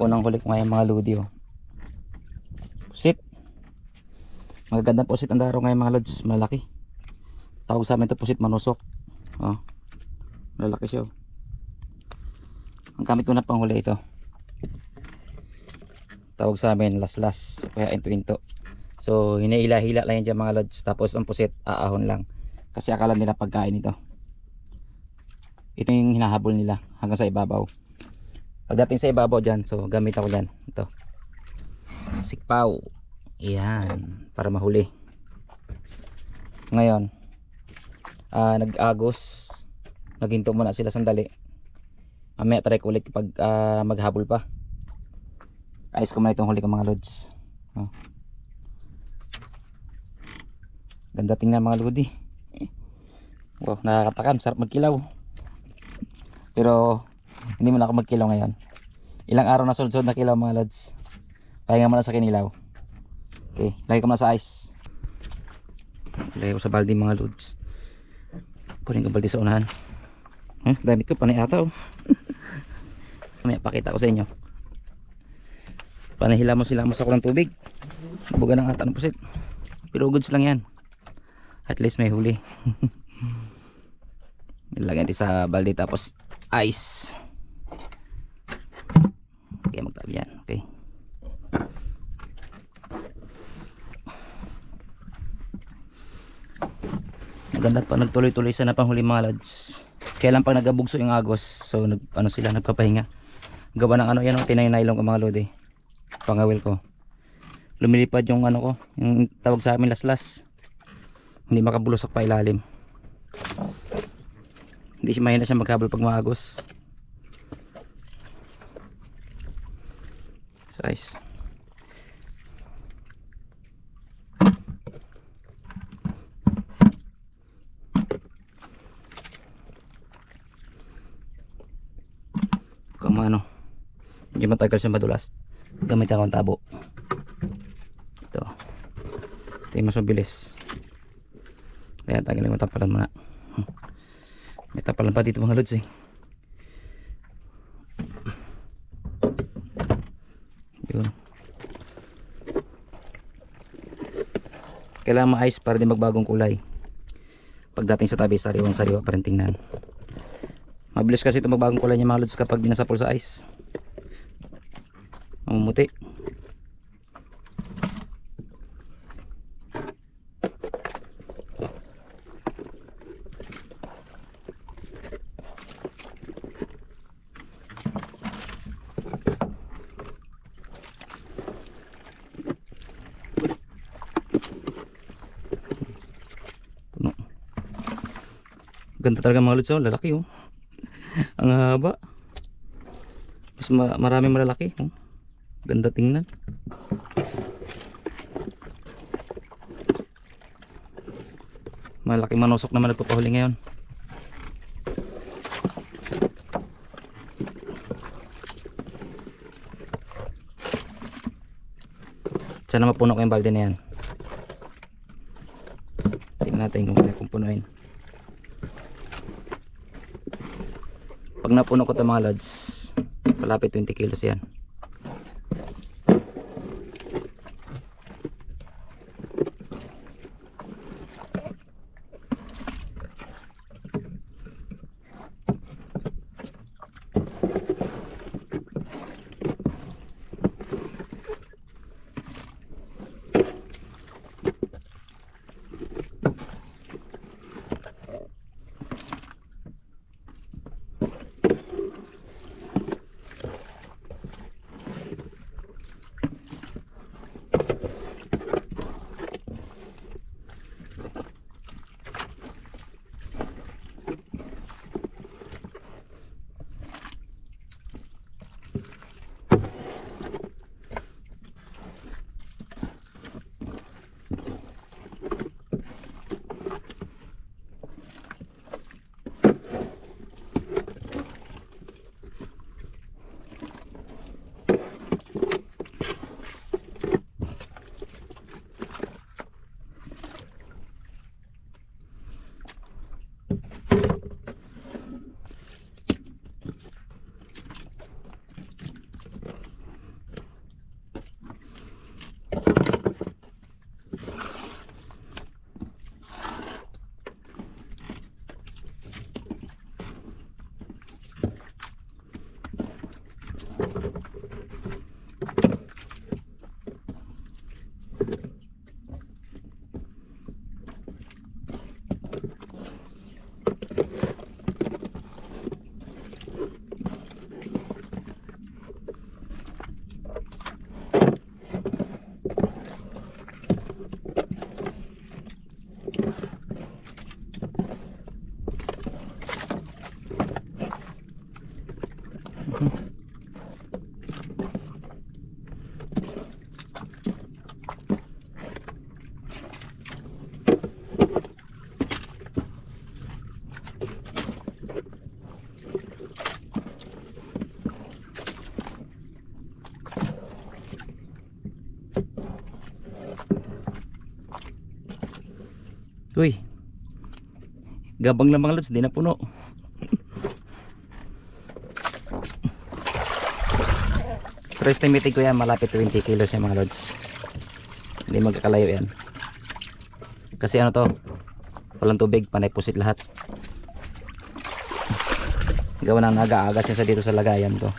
Unang huli ko ngayon mga lodi oh. Pusit. Magagandang pusit ang daro ngayon mga lods. Malaki. Tawag sa amin ito pusit manusok. Oh. Malaki siya oh. Ang gamit ko na panghuli ito. Tawag sa amin las-las. Kaya into-into. So hinaila-hila lang yan dyan mga lods. Tapos ang pusit aahon lang. Kasi akala nila pagkain ito. Ito yung hinahabol nila hanggang sa ibabaw. Pagdating sa ibabaw dyan, so gamit ako dyan. Ito. Sikpaw. Yan. Para mahuli. Ngayon, ah nag-agos. Naghinto muna sila sandali. Mamaya try ko ulit pag ah, maghabol pa. Ayos ko muna itong huli ko mga lods. Oh. Ganda tingnan mga lodi. Wow, nakakatakam. Sarap magkilaw. Pero hindi mo na ako magkilaw ngayon. Ilang araw na sunod-sunod na kilaw mga lads. Pahinga mo na sa kinilaw. Okay, lagay ko muna sa ice. Lagay ko sa balde mga lods. Kunin ko balde sa unahan. Hmm, dami ko panay ata oh. May pakita ko sa inyo. Panahila mo sila mo sa kulang tubig. Buga ng ata ng pusit. Pero goods lang yan. At least may huli. Nilagyan natin sa balde tapos ice. Okay, magtabi yan. Okay. Maganda pa nagtuloy-tuloy sa napanghuli mga lads. Kaya lang pag nagabugso yung agos, so nag, ano sila nagpapahinga. Gawa ng ano yan, oh, tinay nylon ko mga lodi. Pangawil ko. Lumilipad yung ano ko, yung tawag sa amin laslas. Hindi makabulusok pa ilalim. Hindi siya mahina siya maghabol pag maagos. Size. Kung ano. Hindi matagal siya madulas. Gamit ako ng tabo. Ito. Ito yung mas mabilis. Kaya tagalin mo tapalan muna. May tapalan pa dito mga lods eh. Yun. Kailangan ma-ice para di magbagong kulay. Pagdating sa tabi, sariwang sariwa pa rin tingnan. Mabilis kasi ito magbagong kulay niya mga lods kapag dinasapol sa ice. Mamumuti. Ganda talaga mga lods oh, lalaki oh. Ang haba. Mas ma marami malalaki oh. Ganda tingnan. Malaki manusok naman nagpapahuli ngayon. Sana mapuno ko yung balde na yan. Tingnan natin kung kaya kong punuin. Pag napuno ko ito mga lads, palapit 20 kilos yan. Uy. Gabang lang mga lods, di na puno. Pero estimated ko yan, malapit 20 kilos yan mga lods. Hindi magkakalayo yan. Kasi ano to, walang tubig, panay pusit lahat. Gawa na nag-aagas yan sa dito sa lagayan to.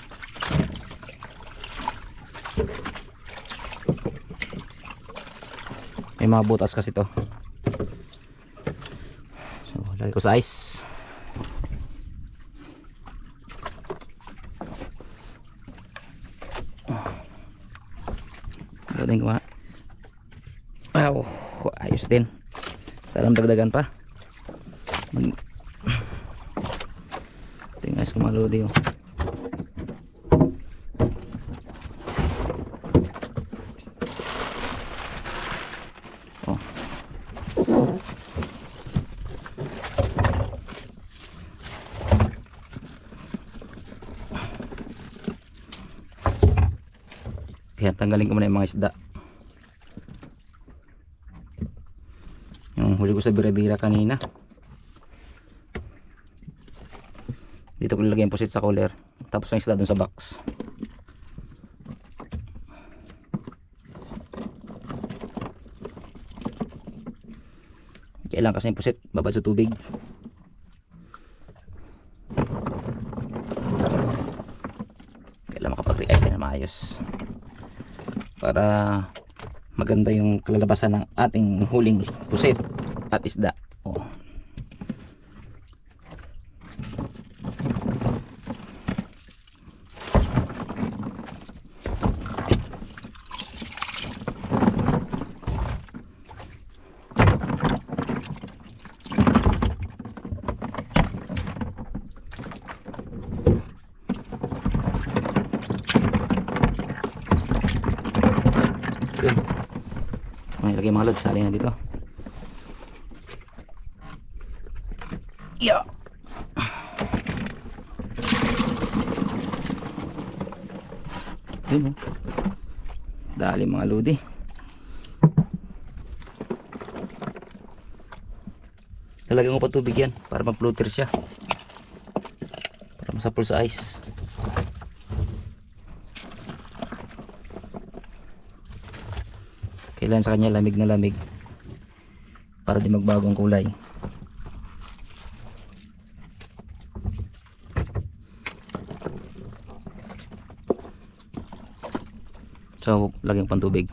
May mga butas kasi to. Lagay ko sa ice. Galing ko nga. Wow, ayos din. Salam dagdagan pa. Mag... Ice kumaludi oh. Oh. Kaya tanggalin ko muna yung mga isda. Yung huli ko sa bira-bira kanina. Dito ko nilagay yung pusit sa cooler. Tapos ang isda dun sa box. Kailangan kasi yung pusit babad sa tubig. Kailangan makapag-re-ice na maayos para maganda yung kalalabasan ng ating huling pusit at isda. Oh. Yun. May lagay mga lods, sali na dito. Yeah. Yun oh. Dali mga lodi. Lalagyan ko pa tubig yan para mag-floater siya. Para masapol sa ice. Kailangan sa kanya lamig na lamig. Para di magbago ang kulay. So lagyan pang tubig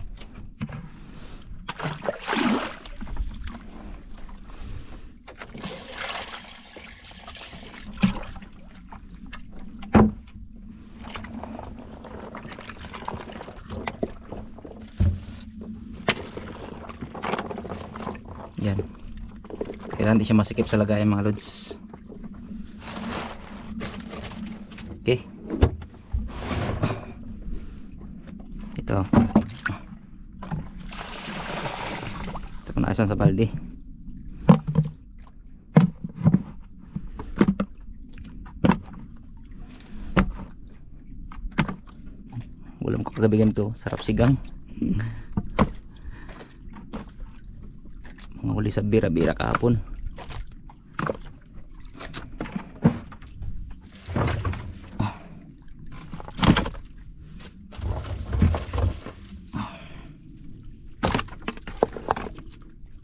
Yan. Kailangan hindi siya masikip sa lagayan mga lods. Okay. Ito. Ito naasan sa balde. Ulam ko kagabi ganito. Sarap sigang. mga huli sa bira-bira kahapon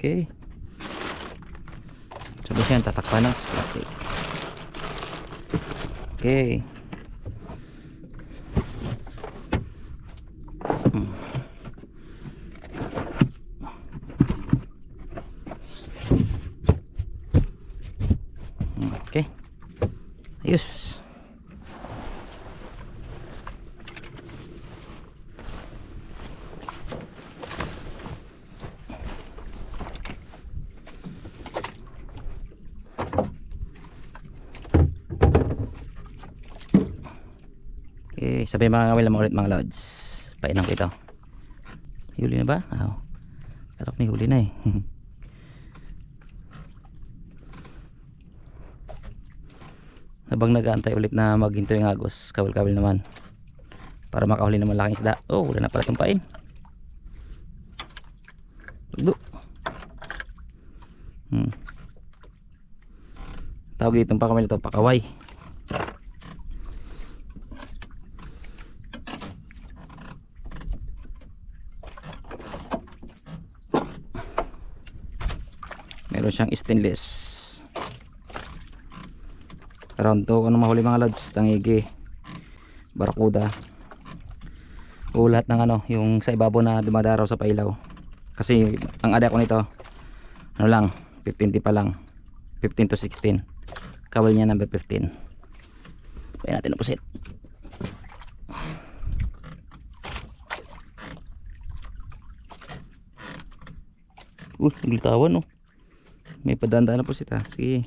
Okay. Sabi siya, tatakpan ng plastic. Okay. Hmm. Okay. Ayos. Okay, sabay mga kawil naman ulit mga lods. Painang ko ito. Huli na ba? Oo. Pero may huli na eh. Habang nag-aantay ulit na maghinto yung agos, kawil-kawil naman. Para makahuli naman laking isda. Oh, wala na pala itong pain. Tugdo. Hmm. Tawag dito pa kami nito, pakaway. Stainless around to kung ano mahuli mga lads tangigi. Barakuda o lahat ng ano yung sa ibabaw na dumadaraw sa pailaw. Kasi ang ada ko nito ano lang 15 pa lang. 15 to 16 kawal niya number 15 kaya natin ang pusit. Uh naglitawan no may padandaan na po sita sige.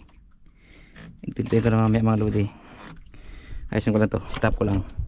Intintay ko na mamaya mga lodi. Ayusin ko lang to. Stop ko lang